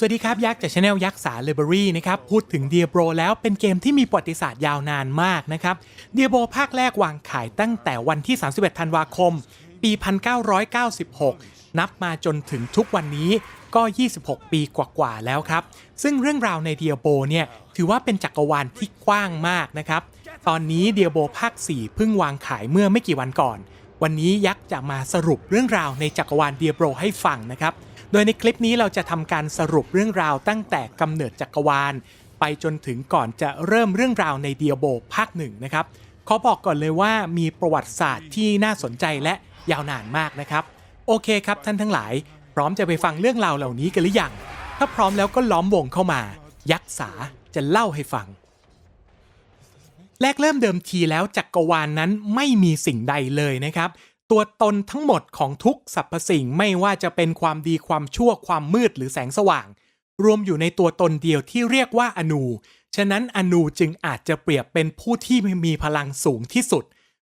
สวัสดีครับ ยักษ์จากช anel ยักษ์สาเลเบอรี่นะครับ พูดถึง Diablo แล้วเป็นเกมที่มีประวัติศาสตร์ยาวนานมากนะครับ Diablo ภาคแรกวางขายตั้งแต่วันที่ 31 ธันวาคม ปี 1996 นับมาจนถึงทุกวันนี้ก็ 26 ปีกว่าๆแล้วครับ ซึ่งเรื่องราวใน Diablo เนี่ยถือว่าเป็นจักรวาลที่กว้างมากนะครับ ตอนนี้ Diablo ภาค 4 เพิ่งวางขายเมื่อไม่กี่วันก่อน วันนี้ยักษ์จะมาสรุปเรื่องราวในจักรวาล Diablo ให้ฟังนะครับ โดยในคลิปนี้เราจะทำการสรุปเรื่องราวตั้งแต่กำเนิดจักรวาล ไปจนถึงก่อนจะเริ่มเรื่องราวใน Diablo ภาคหนึ่งนะครับขอบอกก่อนเลยว่ามีประวัติศาสตร์ที่น่าสนใจและยาวนานมากนะครับ โอเคครับท่านทั้งหลาย พร้อมจะไปฟังเรื่องราวเหล่านี้กันหรือยัง ถ้าพร้อมแล้วก็ล้อมวงเข้ามา ยักษ์สาจะเล่าให้ฟัง แรกเริ่มเดิมทีแล้วจักรวาลนนั้นไม่มีสิ่งใดเลยนะครับ ตัวตนทั้งหมดของทุกสรรพสิ่งไม่ว่าจะเป็นความดีความชั่วความมืดหรือแสงสว่าง รวมอยู่ในตัวตนเดียวที่เรียกว่าอนูฉะนั้นอนูจึงอาจจะเปรียบเป็นผู้ที่มีพลังสูงที่สุด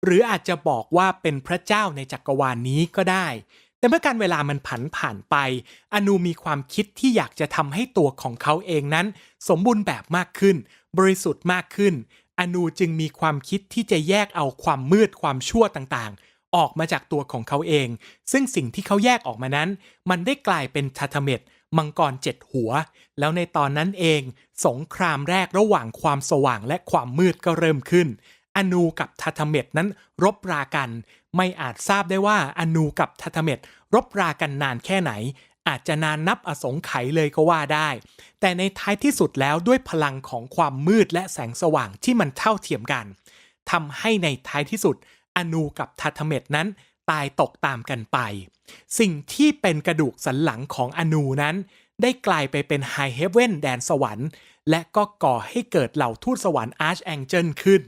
หรืออาจจะบอกว่าเป็นพระเจ้าในจักรวาลนนี้ก็ได้ แต่เมื่อการเวลามันผันผ่านไป อนูมีความคิดที่อยากจะทำให้ตัวของเขาเองนั้น สมบูรณ์แบบมากขึ้น บริสุทธิ์มากขึ้น อนูจึงมีความคิดที่จะแยกเอาความมืดความชั่วต่างๆ ออกมาจากตัวของเขาเอง ซึ่งสิ่งที่เขาแยกออกมานั้น มันได้กลายเป็นทาทเมตมังกรเจ็ดหัว แล้วในตอนนั้นเอง สงครามแรกระหว่างความสว่างและความมืดก็เริ่มขึ้น อนูกับทาทเมตนั้นรบรากัน ไม่อาจทราบได้ว่าอนูกับทาทเมตรบรากันนานแค่ไหน อาจจะนานนับอสงไขยเลยก็ว่าได้ แต่ในท้ายที่สุดแล้วด้วยพลังของความมืดและแสงสว่างที่มันเท่าเทียมกันทำให้ในท้ายที่สุด อนูกับทาทเมตนั้นตายตกตามกันไป สิ่งที่เป็นกระดูกสันหลังของอนูนั้น ได้กลายไปเป็นไฮเฮเว่นแดนสวรรค์ และก็ก่อให้เกิดเหล่าทูตสวรรค์อาร์ชแองเจิลขึ้น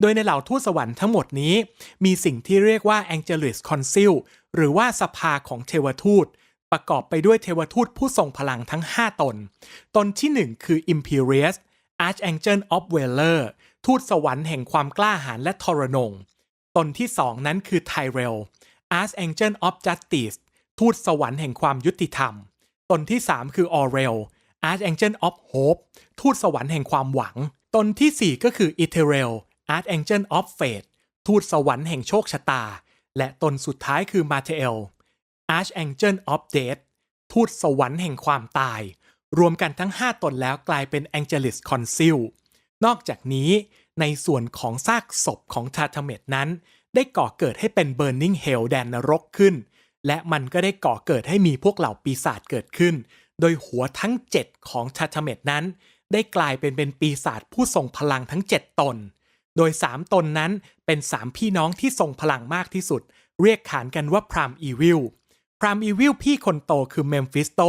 โดยในเหล่าทูตสวรรค์ทั้งหมดนี้ มีสิ่งที่เรียกว่า Angelus Council หรือว่าสภาของเทวทูต ประกอบไปด้วยเทวทูตผู้ทรงพลังทั้ง 5 ตน ตนที่ 1 คือ Imperius Archangel of Valor ทูตสวรรค์แห่งความกล้าหาญและทรนง ตนที่2นั้นคือ Tyrell Archangel of Justice ทูตสวรรค์แห่งความยุติธรรม ตนที่3คือ Aurel Archangel of Hope ทูตสวรรค์แห่งความหวัง ตนที่สี่ก็คือ Ethereal Archangel of Fate ทูตสวรรค์แห่งโชคชะตา และตนสุดท้ายคือ m a t e l Archangel of Death ทูตสวรรค์แห่งความตาย รวมกันทั้ง 5 ตนแล้วกลายเป็น Angelus Council นอกจากนี้ ในส่วนของซากศพของทาทเมตนั้น ได้ก่อเกิดให้เป็น Burning Hell แดนนรกขึ้น และมันก็ได้ก่อเกิดให้มีพวกเหล่าปีศาจเกิดขึ้น โดยหัวทั้ง 7 ของทาทเมตนั้น ได้กลายเป็นเป็นปีศาจผู้ทรงพลังทั้ง 7 ตน โดย 3 ตนนั้นเป็น 3 พี่น้องที่ทรงพลังมากที่สุด เรียกขานกันว่าพรามอีวิลพรามอีวิลพี่คนโตคือเมมฟิสโต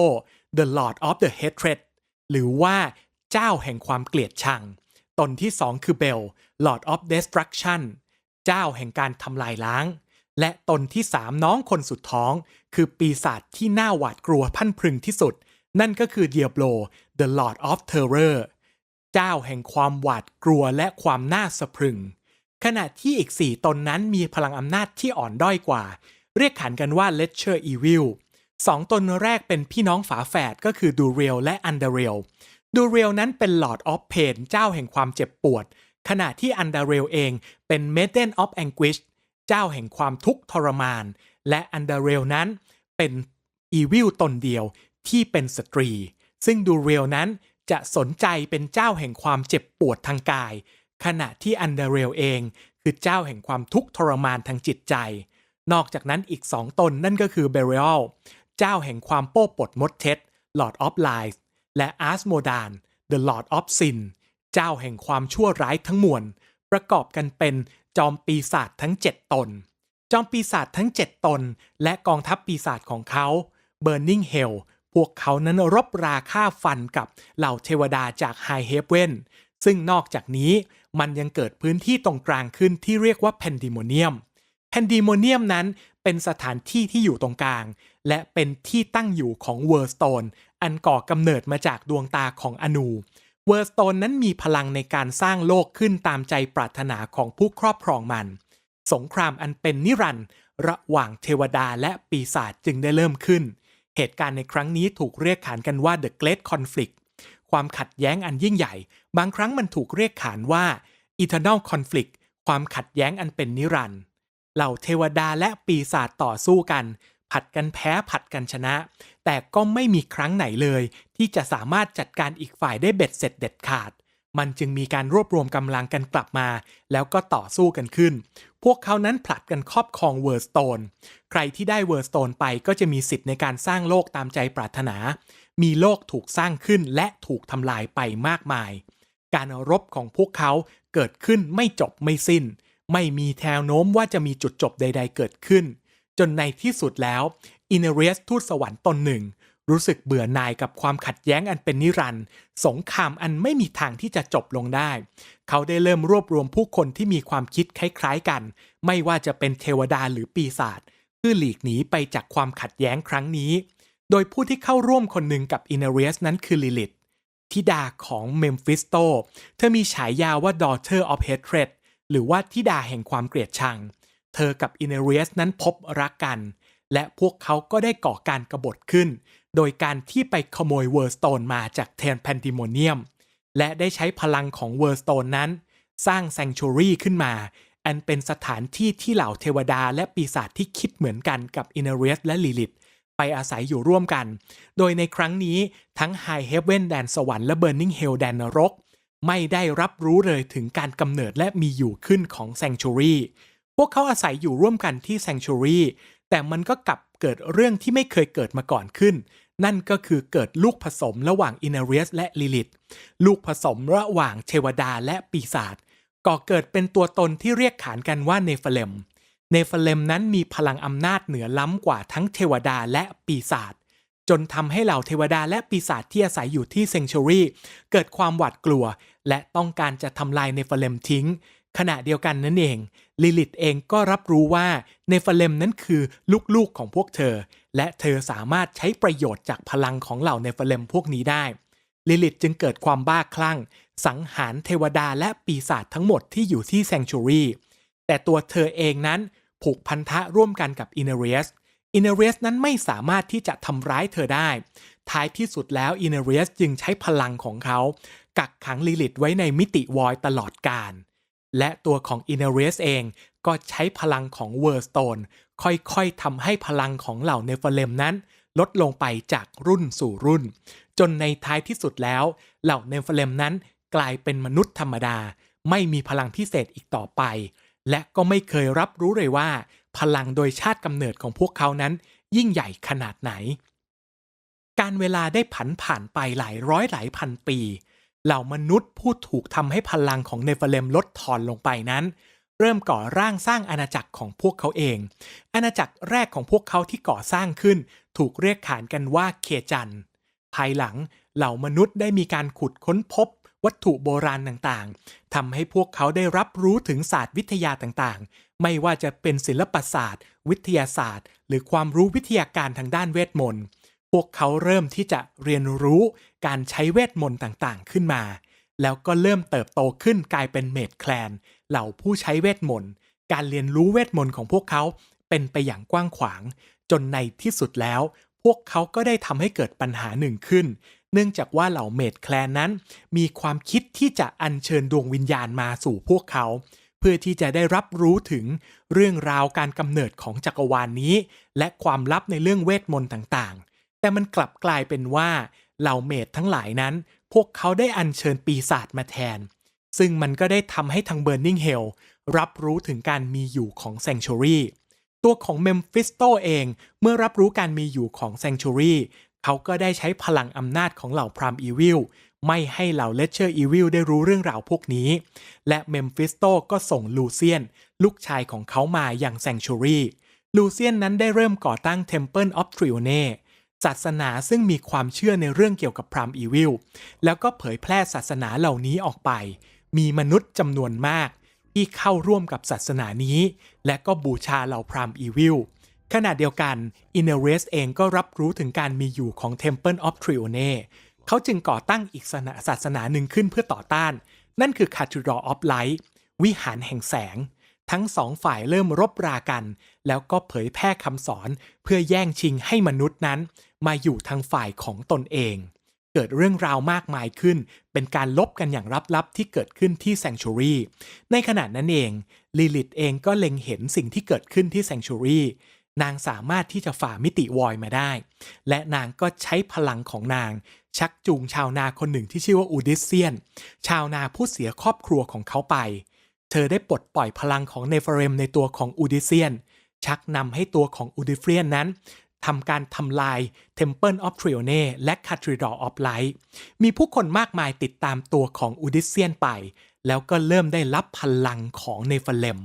The Lord of the Hatred หรือว่าเจ้าแห่งความเกลียดชัง ตนที่สองคือเบล Lord of Destruction เจ้าแห่งการทำลายล้าง และตนที่สามน้องคนสุดท้อง คือปีศาจที่น่าหวาดกลัวพันพรึงที่สุด นั่นก็คือเดียโบ The Lord of Terror เจ้าแห่งความหวาดกลัวและความน่าสะพรึง ขณะที่อีก 4 ตนนั้นมีพลังอำนาจที่อ่อนด้อยกว่า เรียกขานกันว่า Ledger Evil สองตนแรกเป็นพี่น้องฝาแฝดก็คือดูเรียลและอันเดเรียล ดูเรียลนั้นเป็น Lord of Pain เจ้าแห่งความเจ็บปวด ขณะที่อันเดเรลเองเป็น Maiden of Anguish เจ้าแห่งความทุกข์ทรมาน และอันเดเรลนั้นเป็น Evil ตนเดียวที่เป็นสตรี ซึ่งดูเรียลนั้นจะสนใจเป็นเจ้าแห่งความเจ็บปวดทางกาย ขณะที่อันเดเรลเองคือเจ้าแห่งความทุกข์ทรมานทางจิตใจ นอกจากนั้นอีกสองตนนั่นก็คือเบรียลเจ้าแห่งความโป้ปดมดเท็ด Lord of Lies และอาร์สโมดาน The Lord of Sin เจ้าแห่งความชั่วร้ายทั้งมวล ประกอบกันเป็นจอมปีศาจทั้ง 7 ตน จอมปีศาจทั้ง 7 ตน และกองทัพปีศาจของเขา Burning Hell พวกเขานั้นรบราฆ่าฟันกับเหล่าเทวดาจาก High Heaven ซึ่งนอกจากนี้มันยังเกิดพื้นที่ตรงกลางขึ้นที่เรียกว่า Pandemonium แพนดีโมเนียมนั้นเป็นสถานที่ที่อยู่ตรงกลาง และเป็นที่ตั้งอยู่ของเวอร์สโตน อันก่อกำเนิดมาจากดวงตาของอนูเวอร์สโตนนั้นมีพลังในการสร้างโลกขึ้นตามใจปรารถนาของผู้ครอบครองมัน สงครามอันเป็นนิรันดร์ระหว่างเทวดาและปีศาจจึงได้เริ่มขึ้น เหตุการณ์ในครั้งนี้ถูกเรียกขานกันว่า The Great Conflict ความขัดแย้งอันยิ่งใหญ่ บางครั้งมันถูกเรียกขานว่า Eternal Conflict ความขัดแย้งอันเป็นนิรันดร์เหล่าเทวดาและปีศาจต่อสู้กัน ผัดกันแพ้ผัดกันชนะ แต่ก็ไม่มีครั้งไหนเลย ที่จะสามารถจัดการอีกฝ่ายได้เบ็ดเสร็จเด็ดขาด มันจึงมีการรวบรวมกำลังกันกลับมา แล้วก็ต่อสู้กันขึ้น พวกเขานั้นผลัดกันครอบครองเวอร์สโตน ใครที่ได้เวอร์สโตนไปก็จะมีสิทธิ์ในการสร้างโลกตามใจปรารถนา มีโลกถูกสร้างขึ้นและถูกทำลายไปมากมาย การรบของพวกเขาเกิดขึ้นไม่จบไม่สิ้น ไม่มีแนวโน้มว่าจะมีจุดจบใด ๆ เกิดขึ้นจนในที่สุดแล้ว อินเนเรสทูตสวรรค์ตนหนึ่ง รู้สึกเบื่อหน่ายกับความขัดแย้งอันเป็นนิรันดร์สงครามอันไม่มีทางที่จะจบลงได้ เขาได้เริ่มรวบรวมผู้คนที่มีความคิดคล้ายๆกัน ไม่ว่าจะเป็นเทวดาหรือปีศาจเพื่อหลีกหนีไปจากความขัดแย้งครั้งนี้ โดยผู้ที่เข้าร่วมคนหนึ่งกับอินเนเรสนั้นคือลิลิตธิดาของเมมฟิสโต เธอมีฉายาว่า Daughter of Hatred หรือว่าธิดาแห่งความเกลียดชัง เธอกับอินเนเรสนั้นพบรักกัน และพวกเขาก็ได้ก่อการกรบฏขึ้น โดยการที่ไปขโมยเวอร์สโตนมาจากเทนแพนติโมเนียม และได้ใช้พลังของเวอร์สโตนนั้น สร้างแซงชูรี่ขึ้นมา อันเป็นสถานที่ที่เหล่าเทวดาและปีศาจที่คิดเหมือนกันกับอินเนเรสและลิลิตไปอาศัยอยู่ร่วมกัน โดยในครั้งนี้ทั้ง High Heaven แดนสวรรค์และ Burning Hell แดนนรก ไม่ได้รับรู้เลยถึงการกำเนิดและมีอยู่ขึ้นของ Sanctuary พวกเขาอาศัยอยู่ร่วมกันที่ Sanctuary แต่มันก็กลับเกิดเรื่องที่ไม่เคยเกิดมาก่อนขึ้น นั่นก็คือเกิดลูกผสมระหว่างอินเนเรสและลิลิตลูกผสมระหว่างเทวดาและปีศาจก่อเกิดเป็นตัวตนที่เรียกขานกันว่าเนฟเลมเนฟเลมนั้นมีพลังอำนาจเหนือล้ำกว่าทั้งเทวดาและปีศาจจนทำให้เหล่าเทวดาและปีศาจที่อาศัยอยู่ที่เซงชูรีเกิดความหวาดกลัว และต้องการจะทำลายเนฟเลมทิ้ง ขณะเดียวกันนั่นเอง ลิลิตเองก็รับรู้ว่าเนฟเลมนั้นคือลูกๆของพวกเธอ และเธอสามารถใช้ประโยชน์จากพลังของเหล่าเนฟเลมพวกนี้ได้ ลิลิตจึงเกิดความบ้าคลั่ง สังหารเทวดาและปีศาจทั้งหมดที่อยู่ที่แซงชูรีแต่ตัวเธอเองนั้นผูกพันธะร่วมกันกับอินเนเรสอินเนเรสนั้นไม่สามารถที่จะทำร้ายเธอได้ ท้ายที่สุดแล้วอินเนเรสจึงใช้พลังของเขา กักขังลิลิตไว้ในมิติวอยตลอดกาล และตัวของอินเนเรสเองก็ใช้พลังของเวอร์สโตนค่อยๆทำให้พลังของเหล่าเนฟเลมนั้น ลดลงไปจากรุ่นสู่รุ่น จนในท้ายที่สุดแล้ว เหล่าเนฟเลมนั้นกลายเป็นมนุษย์ธรรมดา ไม่มีพลังพิเศษอีกต่อไป และก็ไม่เคยรับรู้เลยว่า พลังโดยชาติกำเนิดของพวกเขานั้น ยิ่งใหญ่ขนาดไหน การเวลาได้ผันผ่านไปหลายร้อยหลายพันปี เหล่ามนุษย์ผู้ถูกทำให้พลังของเนฟเลมลดทอนลงไปนั้น เริ่มก่อร่างสร้างอาณาจักรของพวกเขาเอง อาณาจักรแรกของพวกเขาที่ก่อสร้างขึ้น ถูกเรียกขานกันว่าเคจัน ภายหลังเหล่ามนุษย์ได้มีการขุดค้นพบ วัตถุโบราณต่างๆทำให้พวกเขาได้รับรู้ถึงศาสตร์วิทยาต่างๆ ไม่ว่าจะเป็นศิลปศาสตร์ วิทยาศาสตร์ หรือความรู้วิทยาการทางด้านเวทมนต์ พวกเขาเริ่มที่จะเรียนรู้การใช้เวทมนต์ต่างๆ ขึ้นมา แล้วก็เริ่มเติบโตขึ้นกลายเป็นเมดแคลน เหล่าผู้ใช้เวทมนต์ การเรียนรู้เวทมนต์ของพวกเขาเป็นไปอย่างกว้างขวาง จนในที่สุดแล้ว พวกเขาก็ได้ทำให้เกิดปัญหาหนึ่งขึ้น เนื่องจากว่าเหล่าเมดแคลนนั้น มีความคิดที่จะอัญเชิญดวงวิญญาณมาสู่พวกเขาเพื่อที่จะได้รับรู้ถึงเรื่องราวการกำเนิดของจักรวาลนนี้ และความลับในเรื่องเวทมนต์ต่างๆ แต่มันกลับกลายเป็นว่าเหล่าเมดทั้งหลายนั้น พวกเขาได้อัญเชิญปีศาจมาแทน ซึ่งมันก็ได้ทำให้ทาง Burning Hell รับรู้ถึงการมีอยู่ของ Sanctuary ตัวของเมมฟิสโตเองเมื่อรับรู้การมีอยู่ของ Sanctuary เขาก็ได้ใช้พลังอำนาจของเหล่าพรามอีวิลไม่ให้เหล่าเลเชอร์อีวิลได้รู้เรื่องราวพวกนี้ และเมมฟิสโตก็ส่งลูเซียน ลูกชายของเขามาอย่าง Sanctuary ลูเซียนนั้นได้เริ่มก่อตั้ง Temple of Trione ศาสนาซึ่งมีความเชื่อในเรื่องเกี่ยวกับพรามอีวิลแล้วก็เผยแพร่ศาสนาเหล่านี้ออกไป มีมนุษย์จำนวนมาก ที่เข้าร่วมกับศาสนานี้ และก็บูชาเหล่าพรามอีวิลขณะเดียวกันอินเนเรสเองก็รับรู้ถึงการมีอยู่ของ Temple of Trione เขาจึงก่อตั้งอีกศาสนาหนึ่งขึ้นเพื่อต่อต้าน นั่นคือ Cathedral of Light วิหารแห่งแสง ทั้งสองฝ่ายเริ่มรบรากัน แล้วก็เผยแพร่คำสอนเพื่อแย่งชิงให้มนุษย์นั้น มาอยู่ทางฝ่ายของตนเอง เกิดเรื่องราวมากมายขึ้น เป็นการลบกันอย่างลับๆที่เกิดขึ้นที่แซงชูรีในขณะนั้นเองลิลิตเองก็เล็งเห็นสิ่งที่เกิดขึ้นที่แซงชูรีนางสามารถที่จะฝ่ามิติวอยมาได้ และนางก็ใช้พลังของนาง ชักจูงชาวนาคนหนึ่งที่ชื่อว่าอูดิเซียน ชาวนาผู้เสียครอบครัวของเขาไป ธอได้ปลดปล่อยพลังของเนฟเรมในตัวของอูดิเซียน ชักนำให้ตัวของอูดิเฟียนนั้นทำการทำลาย Temple of Trione และ Cathedral of Light มีผู้คนมากมายติดตามตัวของอูดิเซียนไป แล้วก็เริ่มได้รับพลังของเนฟเลม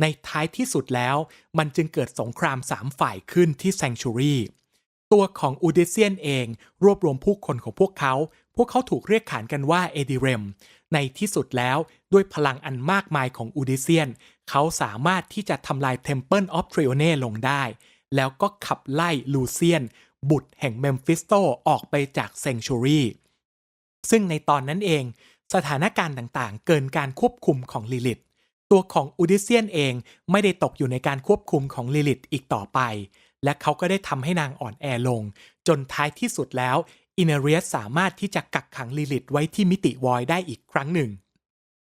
ในท้ายที่สุดแล้ว มันจึงเกิดสงครามสามฝ่ายขึ้นที่แซงชูรีตัวของอูดิเซียนเองรวบรวมผู้คนของพวกเขา พวกเขาถูกเรียกขานกันว่าเอดิเรม ในที่สุดแล้วด้วยพลังอันมากมายของอูดิเซียน เขาสามารถที่จะทำลาย Temple of Trione ลงได้ แล้วก็ขับไล่ลูเซียน บุตรแห่งเมมฟิสโตออกไปจากเซงชูรีซึ่งในตอนนั้นเอง สถานการณ์ต่างๆ เกินการควบคุมของลิลิต ตัวของอูดิเซียนเองไม่ได้ตกอยู่ในการควบคุมของลิลิตอีกต่อไปและเขาก็ได้ทำให้นางอ่อนแอลง จนท้ายที่สุดแล้ว อินเนเรียสสามารถที่จะกักขังลิลิตไว้ที่มิติวอยได้อีกครั้งหนึ่ง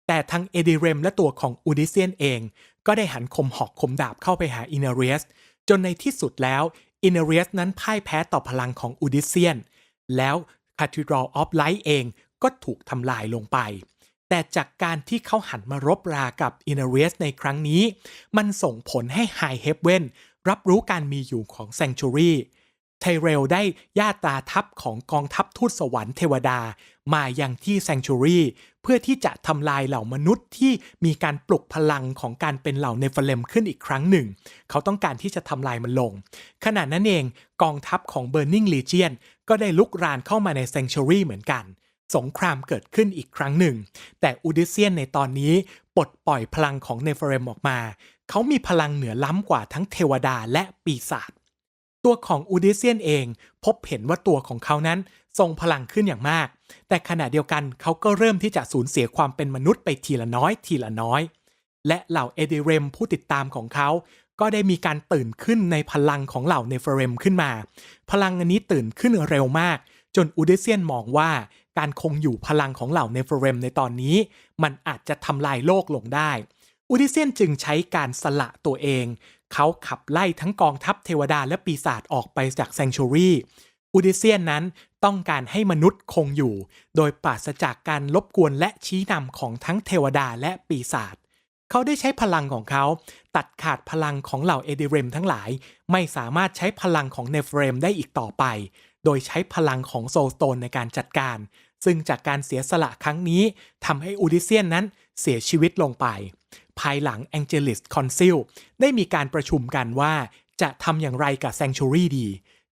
แต่ทั้งเอดิเรมและตัวของอูดิเซียนเอง ก็ได้หันคมหอกคมดาบเข้าไปหาอินเนเรียสจนในที่สุดแล้วอินเนเรียสนั้นพ่ายแพ้ต่อพลังของอูดิเซียน แล้ว Cathedral of Light เองก็ถูกทำลายลงไป แต่จากการที่เขาหันมารบรากับอินเนเรียสในครั้งนี้ มันส่งผลให้ไฮเฮเวนรับรู้การมีอยู่ของแซงชูรี ไทเรลได้ย่าตาทัพของกองทัพทูตสวรรค์เทวดา มายังที่แซงชูรีเพื่อที่จะทำลายเหล่ามนุษย์ที่มีการปลุกพลังของการเป็นเหล่าเนฟเลมขึ้นอีกครั้งหนึ่ง เขาต้องการที่จะทำลายมันลง ขณะนั้นเองกองทัพของ Burning Legion ก็ได้ลุกรานเข้ามาในแซงชูรีเหมือนกันสงครามเกิดขึ้นอีกครั้งหนึ่ง แต่อูดิเซียนในตอนนี้ปลดปล่อยพลังของเนฟเรมออกมา เขามีพลังเหนือล้ำกว่าทั้งเทวดาและปีศาจ ตัวของอูดิเซียนเองพบเห็นว่าตัวของเขานั้นทรงพลังขึ้นอย่างมาก แต่ขณะเดียวกันเขาก็เริ่มที่จะสูญเสียความเป็นมนุษย์ไปทีละน้อยทีละน้อย และเหล่าเอเดเรมผู้ติดตามของเขาก็ได้มีการตื่นขึ้นในพลังของเหล่าเนฟเรมขึ้นมา พลังอันนี้ตื่นขึ้นเร็วมาก จนอูดิเซียนมองว่าการคงอยู่พลังของเหล่าเนฟเรมในตอนนี้ มันอาจจะทำลายโลกลงได้อูดิเซียนจึงใช้การสละตัวเอง เขาขับไล่ทั้งกองทัพเทวดาและปีศาจออกไปจากแซงชูรีอูดิเซียนนั้นต้องการให้มนุษย์คงอยู่ โดยปราศจากการลบกวนและชี้นำของทั้งเทวดาและปีศาจเขาได้ใช้พลังของเขา ตัดขาดพลังของเหล่าเอดิเรมทั้งหลาย ไม่สามารถใช้พลังของเนฟเรมได้อีกต่อไป โดยใช้พลังของโซลสโตนในการจัดการ ซึ่งจากการเสียสละครั้งนี้ทำให้อูดิเซียนนั้นเสียชีวิตลงไป ภายหลังแองเจลิสคอนซิลได้มีการประชุมกันว่าจะทำอย่างไรกับแซงชูรีดี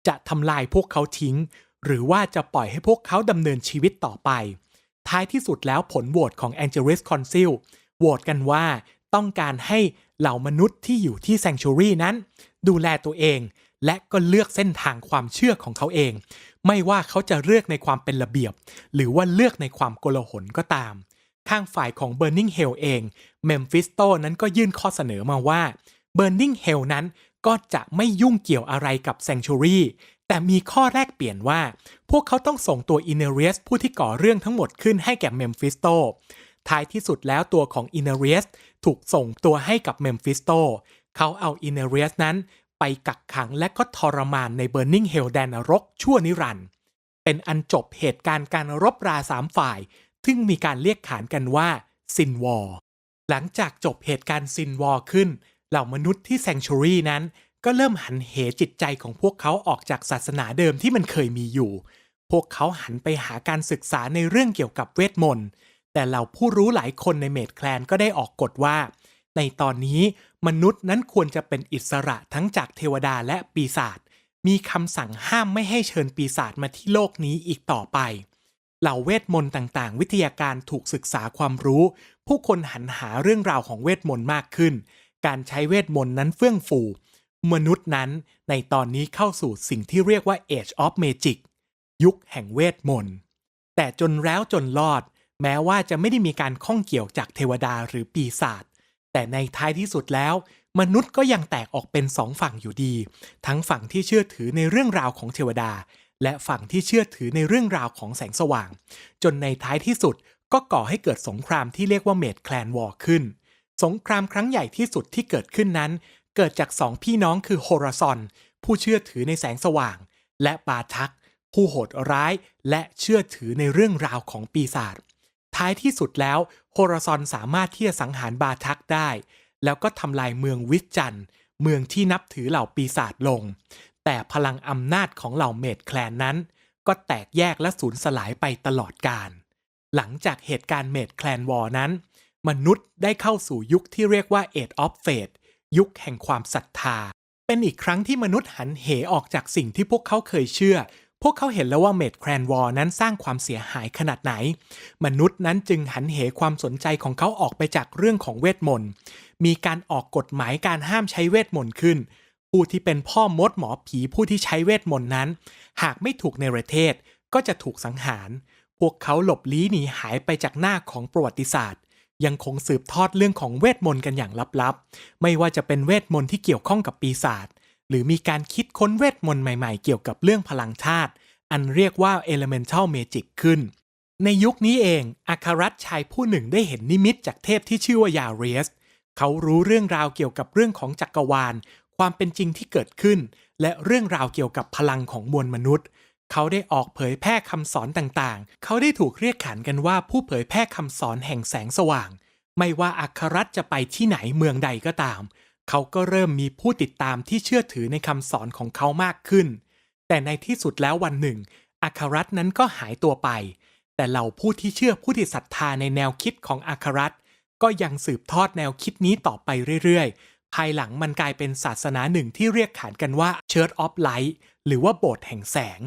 จะทำลายพวกเขาทิ้ง หรือว่าจะปล่อยให้พวกเขาดำเนินชีวิตต่อไป ท้ายที่สุดแล้วผลโหวตของ a n g e l i s Council โหวตกันว่าต้องการให้เหล่ามนุษย์ที่อยู่ที่แซงชูรีนั้น ดูแลตัวเอง และก็เลือกเส้นทางความเชื่อของเขาเอง ไม่ว่าเขาจะเลือกในความเป็นระเบียบ หรือว่าเลือกในความโกลาหลก็ตาม ข้างฝ่ายของ Burning Hell เอง เมมฟิสโตนั้นก็ยื่นข้อเสนอมาว่า Burning Hell นั้นก็จะไม่ยุ่งเกี่ยวอะไรกับ Sanctuary แต่มีข้อแรกเปลี่ยนว่า พวกเขาต้องส่งตัวอินเนเรียสผู้ที่ก่อเรื่องทั้งหมดขึ้นให้แก่เมมฟิสโตท้ายที่สุดแล้วตัวของอินเนเรียสถูกส่งตัวให้กับเมมฟิสโตเขาเอาอินเนเรียสนั้นไปกักขังและก็ทรมานในเบอร์นิงเฮลแดนนรกชั่วนิรันด์เป็นอันจบเหตุการณ์การรบราสามฝ่าย ซึ่งมีการเรียกขานกันว่าซินวอร์หลังจากจบเหตุการณ์ซินวอร์ขึ้น เหล่ามนุษย์ที่แซงชูรีนั้น ก็เริ่มหันเหจิตใจของพวกเขาออกจากศาสนาเดิมที่มันเคยมีอยู่ พวกเขาหันไปหาการศึกษาในเรื่องเกี่ยวกับเวทมนต์ แต่เหล่าผู้รู้หลายคนในเมดแคลนก็ได้ออกกฎว่า ในตอนนี้มนุษย์นั้นควรจะเป็นอิสระทั้งจากเทวดาและปีศาจ มีคำสั่งห้ามไม่ให้เชิญปีศาจมาที่โลกนี้อีกต่อไป เหล่าเวทมนต์ต่างๆ วิทยาการถูกศึกษาความรู้ ผู้คนหันหาเรื่องราวของเวทมนต์มากขึ้น การใช้เวทมนต์นั้นเฟื่องฟู มนุษย์นั้นในตอนนี้เข้าสู่สิ่งที่เรียกว่า Age of Magic ยุคแห่งเวทมนต์แต่จนแล้วจนรอด แม้ว่าจะไม่ได้มีการข้องเกี่ยวจากเทวดาหรือปีศาจแต่ในท้ายที่สุดแล้ว มนุษย์ก็ยังแตกออกเป็นสองฝั่งอยู่ดี ทั้งฝั่งที่เชื่อถือในเรื่องราวของเทวดา และฝั่งที่เชื่อถือในเรื่องราวของแสงสว่าง จนในท้ายที่สุดก็ก่อให้เกิดสงครามที่เรียกว่าเมดแคลนวอร์ขึ้น สงครามครั้งใหญ่ที่สุดที่เกิดขึ้นนั้น เกิดจากสองพี่น้องคือโฮราซอน ผู้เชื่อถือในแสงสว่าง และบาทัก ผู้โหดร้ายและเชื่อถือในเรื่องราวของปีศาจท้ายที่สุดแล้วโฮราซอนสามารถที่จะสังหารบาทักได้ แล้วก็ทำลายเมืองวิจจันต์เมืองที่นับถือเหล่าปีศาจลง แต่พลังอำนาจของเหล่าเมดแคลนนั้น ก็แตกแยกและสูญสลายไปตลอดกาลหลังจากเหตุการณ์เมดแคลนวอร์นั้น มนุษย์ได้เข้าสู่ยุคที่เรียกว่า Age of Faith ยุคแห่งความศรัทธา เป็นอีกครั้งที่มนุษย์หันเหออกจากสิ่งที่พวกเขาเคยเชื่อ พวกเขาเห็นแล้วว่าเมดแคลนวอร์นั้นสร้างความเสียหายขนาดไหน มนุษย์นั้นจึงหันเหความสนใจของเขาออกไปจากเรื่องของเวทมนต์ มีการออกกฎหมายการห้ามใช้เวทมนต์ขึ้น ผู้ที่เป็นพ่อมดหมอผีผู้ที่ใช้เวทมนต์นั้น หากไม่ถูกในประเทศก็จะถูกสังหาร พวกเขาหลบลี้หนีหายไปจากหน้าของประวัติศาสตร์ ยังคงสืบทอดเรื่องของเวทมนต์กันอย่างลับๆ ไม่ว่าจะเป็นเวทมนต์ที่เกี่ยวข้องกับปีศาจหรือมีการคิดค้นเวทมนต์ใหม่ๆ เกี่ยวกับเรื่องพลังธาตุอันเรียกว่า Elemental Magic ขึ้น ในยุคนี้เองอาคารัตชายผู้หนึ่งได้เห็นนิมิตจากเทพที่ชื่อว่ายาเรส เขารู้เรื่องราวเกี่ยวกับเรื่องของจักรวาล ความเป็นจริงที่เกิดขึ้น และเรื่องราวเกี่ยวกับพลังของมวลมนุษย์ เขาได้ออกเผยแพร่คำสอนต่างๆ เขาได้ถูกเรียกขานกันว่าผู้เผยแพร่คำสอนแห่งแสงสว่าง ไม่ว่าอัครรัตจะไปที่ไหนเมืองใดก็ตาม เขาก็เริ่มมีผู้ติดตามที่เชื่อถือในคำสอนของเขามากขึ้น แต่ในที่สุดแล้ววันหนึ่งอัครรัตนั้นก็หายตัวไป แต่เหล่าผู้ที่เชื่อผู้ที่ศรัทธาในแนวคิดของอัครรัตก็ยังสืบทอดแนวคิดนี้ต่อไปเรื่อยๆ ภายหลังมันกลายเป็นศาสนาหนึ่งที่เรียกขานกันว่า Church of Light หรือว่าโบสถ์แห่งแสง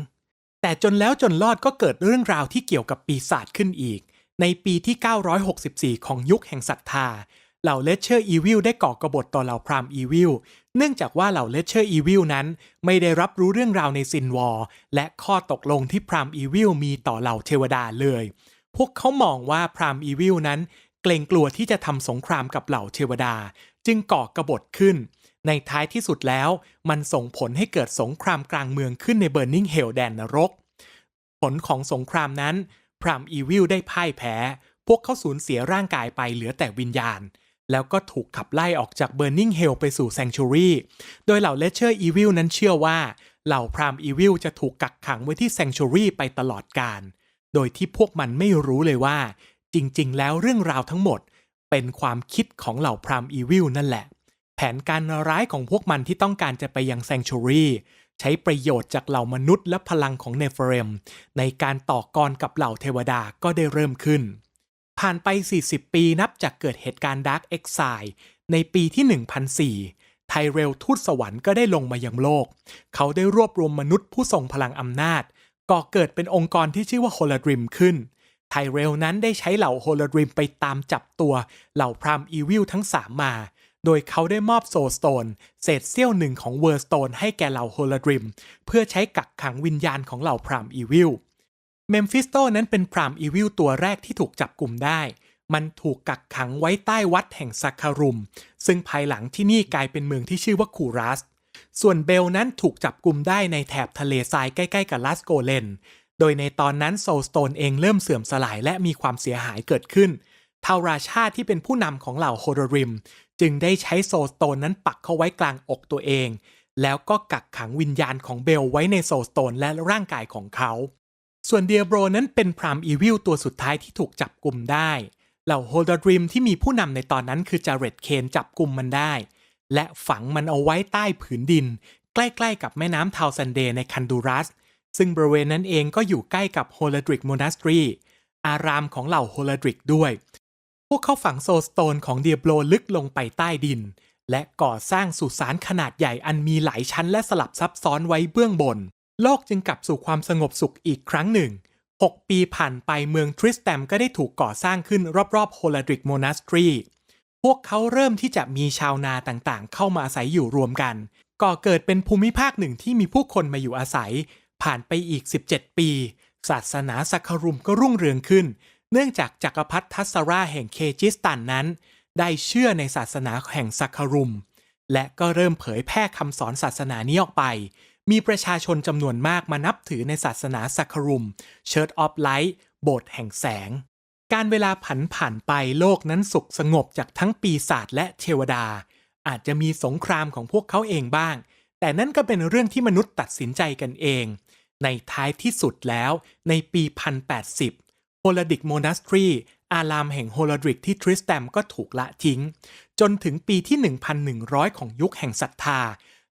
แต่จนแล้วจนรอดก็เกิดเรื่องราวที่เกี่ยวกับปีศาจขึ้นอีก ในปีที่ 964 ของยุคแห่งศรัทธาเหล่าเลเชอร์อีวิลได้ก่อกบฏต่อเหล่าพรามอีวิลเนื่องจากว่าเหล่าเลเชอร์อีวิลนั้นไม่ได้รับรู้เรื่องราวในซินวอร์และข้อตกลงที่พรามอีวิลมีต่อเหล่าเทวดาเลย พวกเขามองว่าพรามอีวิลนั้นเกรงกลัวที่จะทำสงครามกับเหล่าเทวดา จึงก่อกระบฏขึ้น ในท้ายที่สุดแล้วมันส่งผลให้เกิดสงครามกลางเมืองขึ้นในเบ r ร์นิงเฮลแดนนรก ผลของสงครามนั้น พรามอีวิลได้พ่ายแพ้ พวกเขาสูญเสียร่างกายไปเหลือแต่วิญญาณ แล้วก็ถูกขับไล่ออกจากเบ r ร์นิงเฮลไปสู่แซงชูรีโดยเหล่าเลเชอร์อีวิลนั้นเชื่อว่าเหล่าพรามอีวิลจะถูกกักขังไว้ที่แซงชูรีไปตลอดกาลโดยที่พวกมันไม่รู้เลยว่า จริงๆ แล้วเรื่องราวทั้งหมด เป็นความคิดของเหล่าพรามอีวิลนั่นแหละ แผนการร้ายของพวกมันที่ต้องการจะไปยังแซงชูรีใช้ประโยชน์จากเหล่ามนุษย์และพลังของเนฟเรม ในการต่อกรกับเหล่าเทวดาก็ได้เริ่มขึ้น ผ่านไป 40 ปีนับจากเกิดเหตุการณ์ดาร์กเอ็กไซในปีที่ 1004 ไทเรลทูตสวรรค์ก็ได้ลงมายังโลก เขาได้รวบรวมมนุษย์ผู้ทรงพลังอำนาจ ก่อเกิดเป็นองค์กรที่ชื่อว่าโฮลาดริมขึ้น ไทเรลนั้นได้ใช้เหล่าโฮลาดริมไปตามจับตัวเหล่าพรามอีวิลทั้งสามมา โดยเขาได้มอบโซสโตน เศษเสี้ยวหนึ่งของเวอร์สโตนให้แก่เหล่าโฮลาดริม เพื่อใช้กักขังวิญญาณของเหล่าพรามอีวิล เมมฟิสโตนั้นเป็นพรามอีวิลตัวแรกที่ถูกจับกลุ่มได้ มันถูกกักขังไว้ใต้วัดแห่งซักคารุม ซึ่งภายหลังที่นี่กลายเป็นเมืองที่ชื่อว่าคูรัสส่วนเบลนั้นถูกจับกลุ่มได้ในแถบทะเลทรายใกล้ ๆ กับลาสโกเลน โดยในตอนนั้นโซลสโตนเองเริ่มเสื่อมสลายและมีความเสียหายเกิดขึ้นทาวราชาที่เป็นผู้นำของเหล่าโฮโดริม จึงได้ใช้โซลสโตนนั้นปักเข้าไว้กลางอกตัวเอง แล้วก็กักขังวิญญาณของเบลไว้ในโซลสโตนและร่างกายของเขา ส่วนเดียโบรนั้นเป็นพรามอีวิลตัวสุดท้ายที่ถูกจับกลุ่มได้ เหล่าโฮลดริมที่มีผู้นำในตอนนั้นคือจาเรตเคนจับกลุ่มมันได้ และฝังมันเอาไว้ใต้ผืนดิน ใกล้ๆกับแม่น้ำทาวซันเดในคันดูรัส ซึ่งบริเวณนั้นเองก็อยู่ใกล้กับโฮลดริกโมนาสตรีอารามของเหล่าโฮลดริกด้วย พวกเขาฝังโซลสโตนของเดียโบรลึกลงไปใต้ดิน และก่อสร้างสุสานขนาดใหญ่อันมีหลายชั้นและสลับซับซ้อนไว้เบื้องบน โลกจึงกลับสู่ความสงบสุขอีกครั้งหนึ่ง 6 ปีผ่านไปเมืองทริสแตมก็ได้ถูกก่อสร้างขึ้นรอบๆโฮลดริกโมนาสตรีพวกเขาเริ่มที่จะมีชาวนาต่างๆ เข้ามาอาศัยอยู่รวมกัน ก่อเกิดเป็นภูมิภาคหนึ่งที่มีผู้คนมาอยู่อาศัย ผ่านไปอีก 17 ปี ศาสนาสักครุมก็รุ่งเรืองขึ้น เนื่องจากจักรพรรดิทัสราแห่งเคจิสตันนั้น ได้เชื่อในศาสนาแห่งสักครุม และก็เริ่มเผยแพร่คำสอนศาสนานี้ออกไป มีประชาชนจำนวนมากมานับถือในศาสนาสักครุม Church of Light โบสถ์แห่งแสง การเวลาผันผ่านไปโลกนั้นสุขสงบจากทั้งปีศาจและเทวดา อาจจะมีสงครามของพวกเขาเองบ้างแต่นั่นก็เป็นเรื่องที่มนุษย์ตัดสินใจกันเอง ในท้ายที่สุดแล้วในปี 1080 โฮลดิกโมนาสทรี อารามแห่งโฮลดริกที่ทริสแตมก็ถูกละทิ้ง จนถึงปีที่ 1100 ของยุคแห่งศรัทธา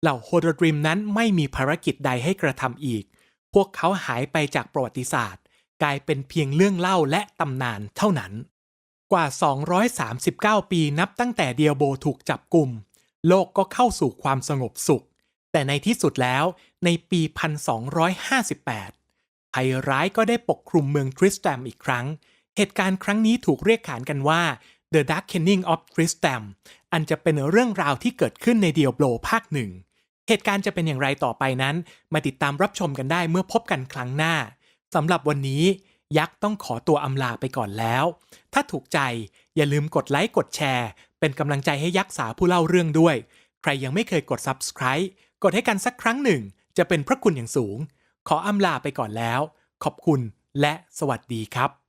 เหล่าโฮลดริมนั้นไม่มีภารกิจใดให้กระทำอีก พวกเขาหายไปจากประวัติศาสตร์ กลายเป็นเพียงเรื่องเล่าและตำนานเท่านั้น กว่า 239 ปีนับตั้งแต่เดียโบถูกจับกลุ่ม โลกก็เข้าสู่ความสงบสุข แต่ในที่สุดแล้วในปี 1258 ภัยร้ายก็ได้ปกคลุมเมืองทริสแตมอีกครั้ง เหตุการณ์ครั้งนี้ถูกเรียกขานกันว่า The Darkening of Tristram อันจะเป็นเรื่องราวที่เกิดขึ้นในเดียโบลภาคหนึ่ง เหตุการณ์จะเป็นอย่างไรต่อไปนั้น มาติดตามรับชมกันได้เมื่อพบกันครั้งหน้าสำหรับวันนี้ยักษ์ต้องขอตัวอำลาไปก่อนแล้ว ถ้าถูกใจอย่าลืมกดไลค์กดแชร์ เป็นกำลังใจให้ยักษ์สาผู้เล่าเรื่องด้วย ใครยังไม่เคยกด subscribe กดให้กันสักครั้งหนึ่ง จะเป็นพระคุณอย่างสูง ขออำลาไปก่อนแล้ว ขอบคุณและสวัสดีครับ